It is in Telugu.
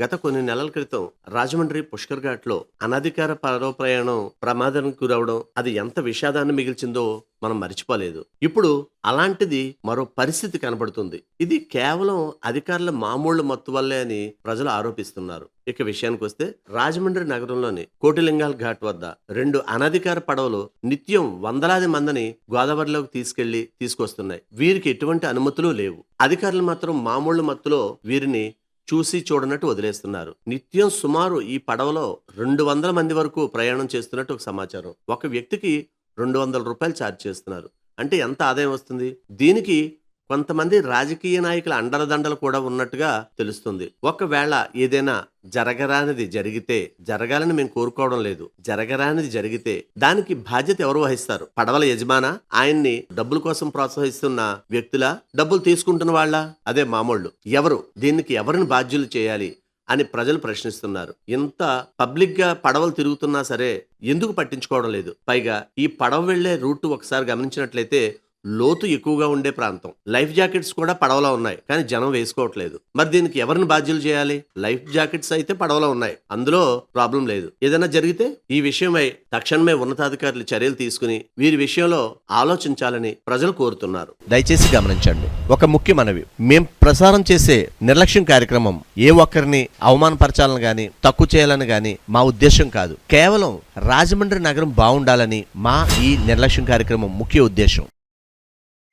గత కొన్ని నెలల క్రితం రాజమండ్రి పుష్కర్ ఘాట్లో అనధికార పడవ ప్రయాణం ప్రమాదానికి గురవడం అది ఎంత విషాదాన్ని మిగిల్చిందో మనం మర్చిపోలేదు. ఇప్పుడు అలాంటిది మరో పరిస్థితి కనబడుతుంది. ఇది కేవలం అధికారుల మామూలు మత్తు వల్లే అని ప్రజలు ఆరోపిస్తున్నారు. ఇక విషయానికి వస్తే రాజమండ్రి నగరంలోని కోటిలింగాల్ ఘాట్ వద్ద రెండు అనధికార పడవలు నిత్యం వందలాది మందిని గోదావరిలోకి తీసుకెళ్ళి తీసుకొస్తున్నాయి. వీరికి ఎటువంటి అనుమతులు లేవు. అధికారులు మాత్రం మామూలు మత్తులో వీరిని చూసి చూడనట్టు వదిలేస్తున్నారు. నిత్యం సుమారు ఈ పడవలో రెండు వందల మంది వరకు ప్రయాణం చేస్తున్నట్టు ఒక సమాచారం. ఒక వ్యక్తికి రెండు వందల రూపాయలు ఛార్జ్ చేస్తున్నారు. అంటే ఎంత ఆదాయం వస్తుంది? దీనికి కొంతమంది రాజకీయ నాయకుల అండలదండలు కూడా ఉన్నట్టుగా తెలుస్తుంది. ఒకవేళ ఏదైనా జరగరానిది జరిగితే జరగాలని మేము కోరుకోవడం లేదు. జరగరానిది జరిగితే దానికి బాధ్యత ఎవరు వహిస్తారు? పడవల యజమాన? ఆయన్ని డబ్బుల కోసం ప్రోత్సహిస్తున్న వ్యక్తులా? డబ్బులు తీసుకుంటున్న వాళ్ళ? అదే మామూళ్ళు. ఎవరు? దీనికి ఎవరిని బాధ్యులు చేయాలి? అని ప్రజలు ప్రశ్నిస్తున్నారు. ఇంత పబ్లిక్గా పడవలు తిరుగుతున్నా సరే ఎందుకు పట్టించుకోవడం లేదు? పైగా ఈ పడవ వెళ్ళే రూట్ ఒకసారి గమనించినట్లయితే లోతు ఎక్కువగా ఉండే ప్రాంతం. లైఫ్ జాకెట్స్ కూడా పడవలో ఉన్నాయి కానీ జనం వేసుకోవట్లేదు. మరి దీనికి ఎవరిని బాధ్యులు చేయాలి? లైఫ్ జాకెట్స్ అయితే పడవలో ఉన్నాయి. అందులో ప్రాబ్లం లేదు. ఏదైనా జరిగితే ఈ విషయమై తక్షణమే ఉన్నతాధికారులు చర్యలు తీసుకుని వీరి విషయంలో ఆలోచించాలని ప్రజలు కోరుతున్నారు. దయచేసి గమనించండి ఒక ముఖ్య మనవి. మేం ప్రసారం చేసే నిర్లక్ష్యం కార్యక్రమం ఏ ఒక్కరిని అవమానపరచాలని గాని తక్కువ చేయాలని గాని మా ఉద్దేశం కాదు. కేవలం రాజమండ్రి నగరం బాగుండాలని మా ఈ నిర్లక్ష్యం కార్యక్రమం ముఖ్య ఉద్దేశం.